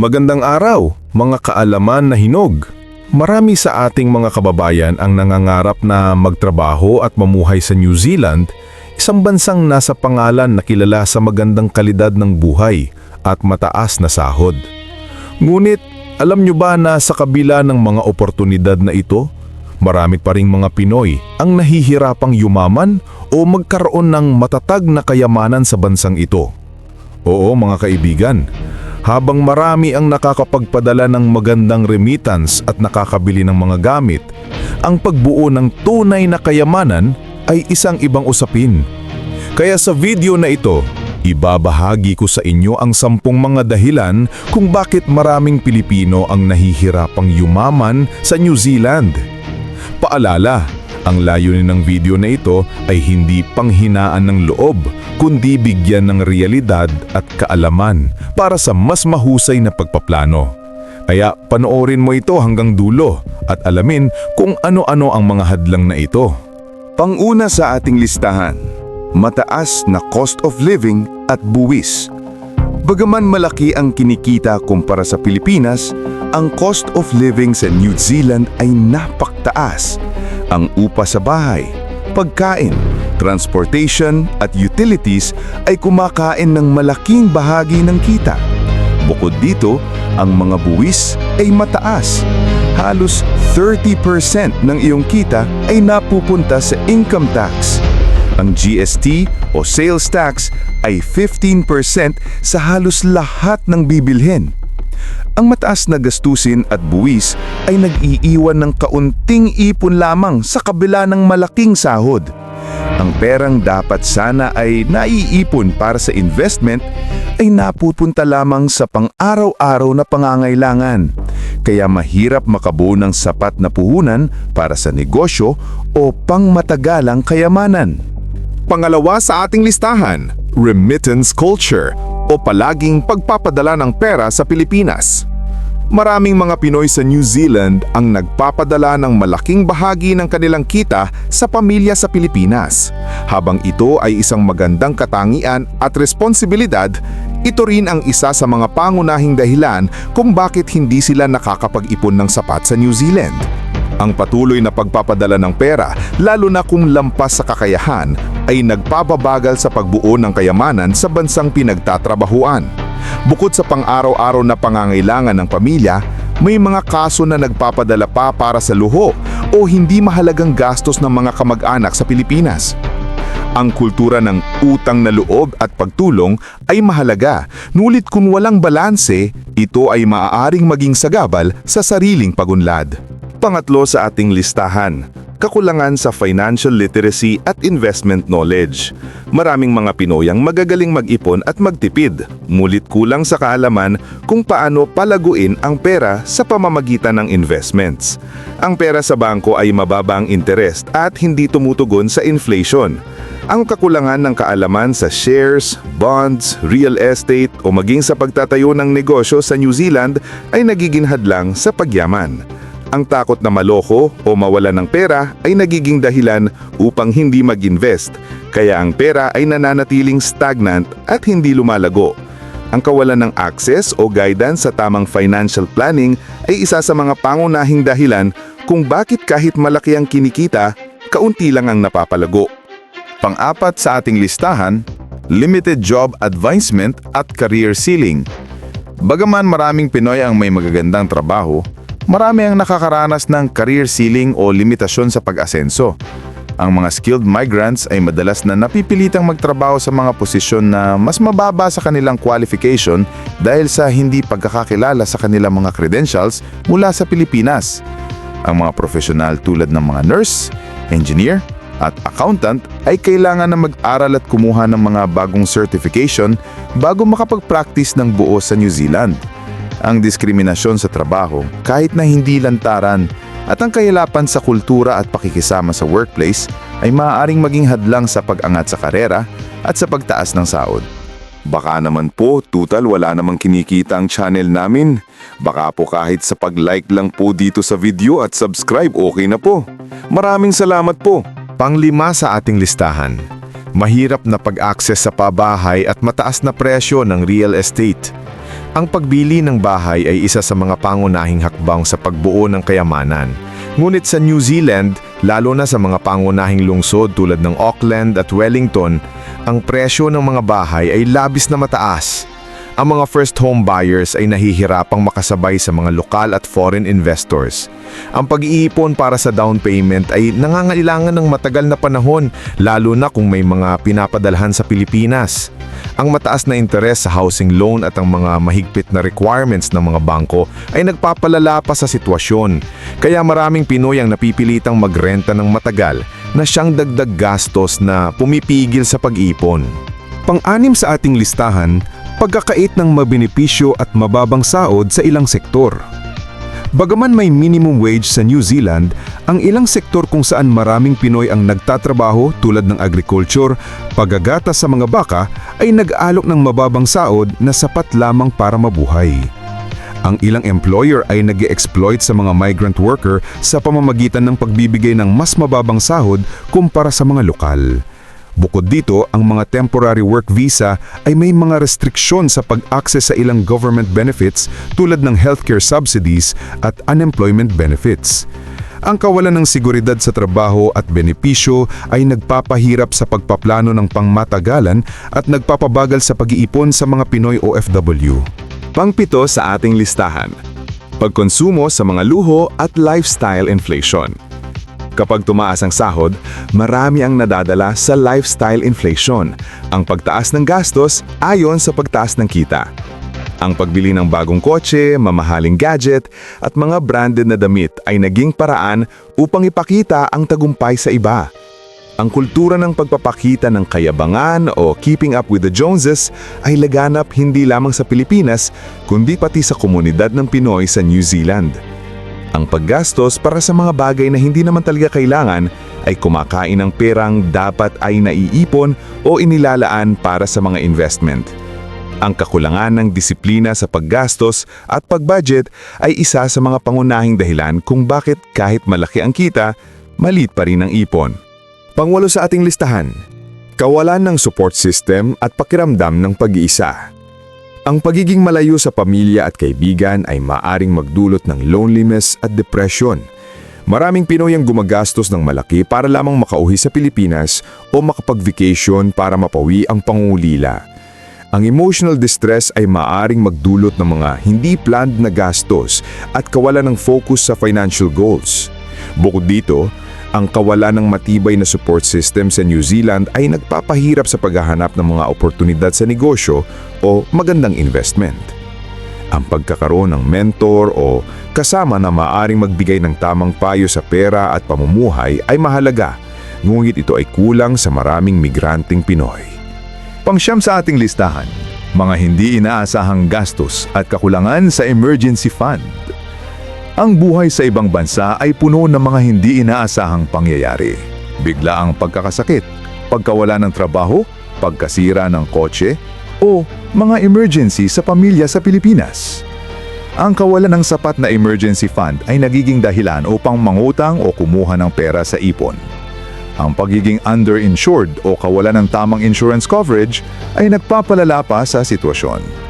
Magandang araw, mga kaalaman na hinog. Marami sa ating mga kababayan ang nangangarap na magtrabaho at mamuhay sa New Zealand, isang bansang nasa pangalan na kilala sa magandang kalidad ng buhay at mataas na sahod. Ngunit, alam nyo ba na sa kabila ng mga oportunidad na ito, marami pa ring mga Pinoy ang nahihirapang yumaman o magkaroon ng matatag na kayamanan sa bansang ito. Oo mga kaibigan, habang marami ang nakakapagpadala ng magandang remittance at nakakabili ng mga gamit, ang pagbuo ng tunay na kayamanan ay isang ibang usapin. Kaya sa video na ito, ibabahagi ko sa inyo ang sampung mga dahilan kung bakit maraming Pilipino ang nahihirapang yumaman sa New Zealand. Paalala, ang layunin ng video na ito ay hindi panghinaan ng loob, kundi bigyan ng realidad at kaalaman para sa mas mahusay na pagpaplano. Kaya panoorin mo ito hanggang dulo at alamin kung ano-ano ang mga hadlang na ito. Panguna sa ating listahan, mataas na cost of living at buwis. Bagaman malaki ang kinikita kumpara sa Pilipinas, ang cost of living sa New Zealand ay napaktaas. Ang upa sa bahay, pagkain, transportation at utilities ay kumakain ng malaking bahagi ng kita. Bukod dito, ang mga buwis ay mataas. Halos 30% ng iyong kita ay napupunta sa income tax. Ang GST o sales tax ay 15% sa halos lahat ng bibilhin. Ang mataas na gastusin at buwis ay nag-iiwan ng kaunting ipon lamang sa kabila ng malaking sahod. Ang perang dapat sana ay naiipon para sa investment ay napupunta lamang sa pang-araw-araw na pangangailangan. Kaya mahirap makabuo ng sapat na puhunan para sa negosyo o pangmatagalang kayamanan. Pangalawa sa ating listahan, remittance culture o palaging pagpapadala ng pera sa Pilipinas. Maraming mga Pinoy sa New Zealand ang nagpapadala ng malaking bahagi ng kanilang kita sa pamilya sa Pilipinas. Habang ito ay isang magandang katangian at responsibilidad, ito rin ang isa sa mga pangunahing dahilan kung bakit hindi sila nakakapag-ipon ng sapat sa New Zealand. Ang patuloy na pagpapadala ng pera, lalo na kung lampas sa kakayahan, ay nagpapabagal sa pagbuo ng kayamanan sa bansang pinagtatrabahuan. Bukod sa pang-araw-araw na pangangailangan ng pamilya, may mga kaso na nagpapadala pa para sa luho o hindi mahalagang gastos ng mga kamag-anak sa Pilipinas. Ang kultura ng utang na loob at pagtulong ay mahalaga, nulit kung walang balanse, ito ay maaaring maging sagabal sa sariling pagunlad. Pangatlo sa ating listahan, kakulangan sa financial literacy at investment knowledge. Maraming mga Pinoy ang magagaling mag-ipon at magtipid, mulit kulang sa kaalaman kung paano palaguin ang pera sa pamamagitan ng investments. Ang pera sa bangko ay mababa ang interest at hindi tumutugon sa inflation. Ang kakulangan ng kaalaman sa shares, bonds, real estate o maging sa pagtatayo ng negosyo sa New Zealand ay nagiging hadlang sa pagyaman. Ang takot na maloko o mawala ng pera ay nagiging dahilan upang hindi mag-invest, kaya ang pera ay nananatiling stagnant at hindi lumalago. Ang kawalan ng access o guidance sa tamang financial planning ay isa sa mga pangunahing dahilan kung bakit kahit malaki ang kinikita, kaunti lang ang napapalago. Pang-apat sa ating listahan, limited job advancement at career ceiling. Bagaman maraming Pinoy ang may magagandang trabaho, marami ang nakakaranas ng career ceiling o limitasyon sa pag-asenso. Ang mga skilled migrants ay madalas na napipilitang magtrabaho sa mga posisyon na mas mababa sa kanilang qualification dahil sa hindi pagkakakilala sa kanilang mga credentials mula sa Pilipinas. Ang mga profesional tulad ng mga nurse, engineer, at accountant ay kailangan na mag-aral at kumuha ng mga bagong certification bago makapag-practice ng buo sa New Zealand. Ang diskriminasyon sa trabaho kahit na hindi lantaran at ang kahirapan sa kultura at pakikisama sa workplace ay maaaring maging hadlang sa pag-angat sa karera at sa pagtaas ng sahod. Baka naman po, tutal wala namang kinikita ang channel namin. Baka po kahit sa pag-like lang po dito sa video at subscribe, okay na po. Maraming salamat po. Panglima sa ating listahan, mahirap na pag-access sa pabahay at mataas na presyo ng real estate. Ang pagbili ng bahay ay isa sa mga pangunahing hakbang sa pagbuo ng kayamanan. Ngunit sa New Zealand, lalo na sa mga pangunahing lungsod tulad ng Auckland at Wellington, ang presyo ng mga bahay ay labis na mataas. Ang mga first home buyers ay nahihirapang makasabay sa mga lokal at foreign investors. Ang pag-iipon para sa down payment ay nangangailangan ng matagal na panahon, lalo na kung may mga pinapadalhan sa Pilipinas. Ang mataas na interes sa housing loan at ang mga mahigpit na requirements ng mga bangko ay nagpapalala pa sa sitwasyon. Kaya maraming Pinoy ang napipilitang magrenta ng matagal na siyang dagdag gastos na pumipigil sa pag-ipon. Pang-anim sa ating listahan, pagkakait ng mabenepisyo at mababang sahod sa ilang sektor. Bagaman may minimum wage sa New Zealand, ang ilang sektor kung saan maraming Pinoy ang nagtatrabaho tulad ng agriculture, paggagata sa mga baka ay nag-alok ng mababang sahod na sapat lamang para mabuhay. Ang ilang employer ay nag exploit sa mga migrant worker sa pamamagitan ng pagbibigay ng mas mababang sahod kumpara sa mga lokal. Bukod dito, ang mga temporary work visa ay may mga restriksyon sa pag-access sa ilang government benefits tulad ng healthcare subsidies at unemployment benefits. Ang kawalan ng seguridad sa trabaho at benepisyo ay nagpapahirap sa pagpaplano ng pangmatagalan at nagpapabagal sa pag-iipon sa mga Pinoy OFW. Pangpito sa ating listahan. Pagkonsumo sa mga luho at lifestyle inflation. Kapag tumaas ang sahod, marami ang nadadala sa lifestyle inflation, ang pagtaas ng gastos ayon sa pagtaas ng kita. Ang pagbili ng bagong kotse, mamahaling gadget, at mga branded na damit ay naging paraan upang ipakita ang tagumpay sa iba. Ang kultura ng pagpapakita ng kayabangan o keeping up with the Joneses ay laganap hindi lamang sa Pilipinas, kundi pati sa komunidad ng Pinoy sa New Zealand. Ang paggastos para sa mga bagay na hindi naman talaga kailangan ay kumakain ng perang dapat ay naiipon o inilalaan para sa mga investment. Ang kakulangan ng disiplina sa paggastos at pagbudget ay isa sa mga pangunahing dahilan kung bakit kahit malaki ang kita, malit pa rin ang ipon. Pangwalo sa ating listahan, kawalan ng support system at pakiramdam ng pag-iisa. Ang pagiging malayo sa pamilya at kaibigan ay maaring magdulot ng loneliness at depression. Maraming Pinoy ang gumagastos ng malaki para lamang makauwi sa Pilipinas o makapag-vacation para mapawi ang pangungulila. Ang emotional distress ay maaring magdulot ng mga hindi planned na gastos at kawalan ng focus sa financial goals. Bukod dito, ang kawalan ng matibay na support system sa New Zealand ay nagpapahirap sa paghahanap ng mga oportunidad sa negosyo o magandang investment. Ang pagkakaroon ng mentor o kasama na maaring magbigay ng tamang payo sa pera at pamumuhay ay mahalaga, ngunit ito ay kulang sa maraming migranteng Pinoy. Pangsyam sa ating listahan, mga hindi inaasahang gastos at kakulangan sa emergency fund. Ang buhay sa ibang bansa ay puno ng mga hindi inaasahang pangyayari. Bigla ang pagkakasakit, pagkawala ng trabaho, pagkasira ng kotse, o mga emergency sa pamilya sa Pilipinas. Ang kawalan ng sapat na emergency fund ay nagiging dahilan upang mangutang o kumuha ng pera sa ipon. Ang pagiging underinsured o kawalan ng tamang insurance coverage ay nagpapalala pa sa sitwasyon.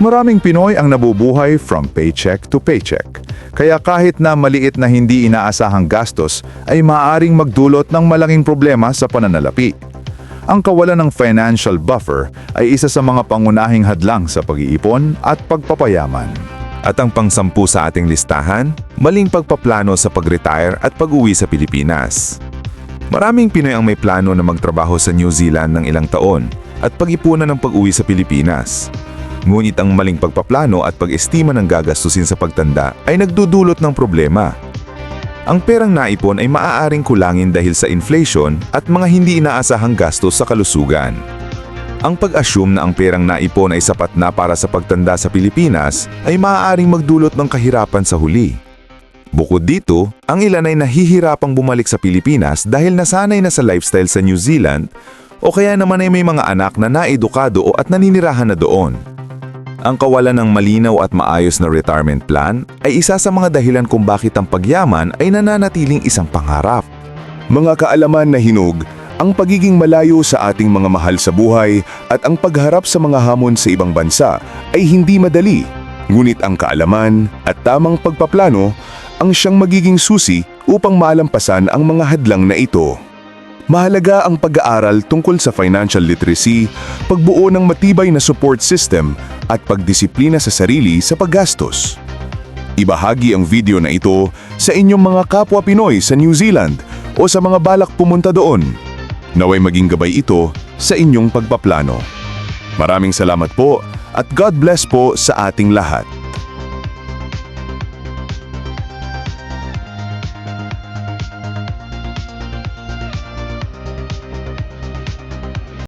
Maraming Pinoy ang nabubuhay from paycheck to paycheck. Kaya kahit na maliit na hindi inaasahang gastos ay maaaring magdulot ng malaking problema sa pananalapi. Ang kawalan ng financial buffer ay isa sa mga pangunahing hadlang sa pag-iipon at pagpapayaman. At ang pangsampu sa ating listahan, maling pagpaplano sa pag-retire at pag-uwi sa Pilipinas. Maraming Pinoy ang may plano na magtrabaho sa New Zealand ng ilang taon at pag-ipunan ng pag-uwi sa Pilipinas. Ngunit ang maling pagpaplano at pag-estima ng gagastusin sa pagtanda ay nagdudulot ng problema. Ang perang naipon ay maaaring kulangin dahil sa inflation at mga hindi inaasahang gastos sa kalusugan. Ang pag-assume na ang perang naipon ay sapat na para sa pagtanda sa Pilipinas ay maaaring magdulot ng kahirapan sa huli. Bukod dito, ang ilan ay nahihirapang bumalik sa Pilipinas dahil nasanay na sa lifestyle sa New Zealand o kaya naman ay may mga anak na naedukado o at naninirahan na doon. Ang kawalan ng malinaw at maayos na retirement plan ay isa sa mga dahilan kung bakit ang pagyaman ay nananatiling isang pangarap. Mga kaalaman na hinog, Ang pagiging malayo sa ating mga mahal sa buhay at ang pagharap sa mga hamon sa ibang bansa ay hindi madali. Ngunit ang kaalaman at tamang pagpaplano ang siyang magiging susi upang malampasan ang mga hadlang na ito. Mahalaga ang pag-aaral tungkol sa financial literacy, pagbuo ng matibay na support system at pagdisiplina sa sarili sa paggastos. Ibahagi ang video na ito sa inyong mga kapwa Pinoy sa New Zealand o sa mga balak pumunta doon. Naway maging gabay ito sa inyong pagpaplano. Maraming salamat po at God bless po sa ating lahat.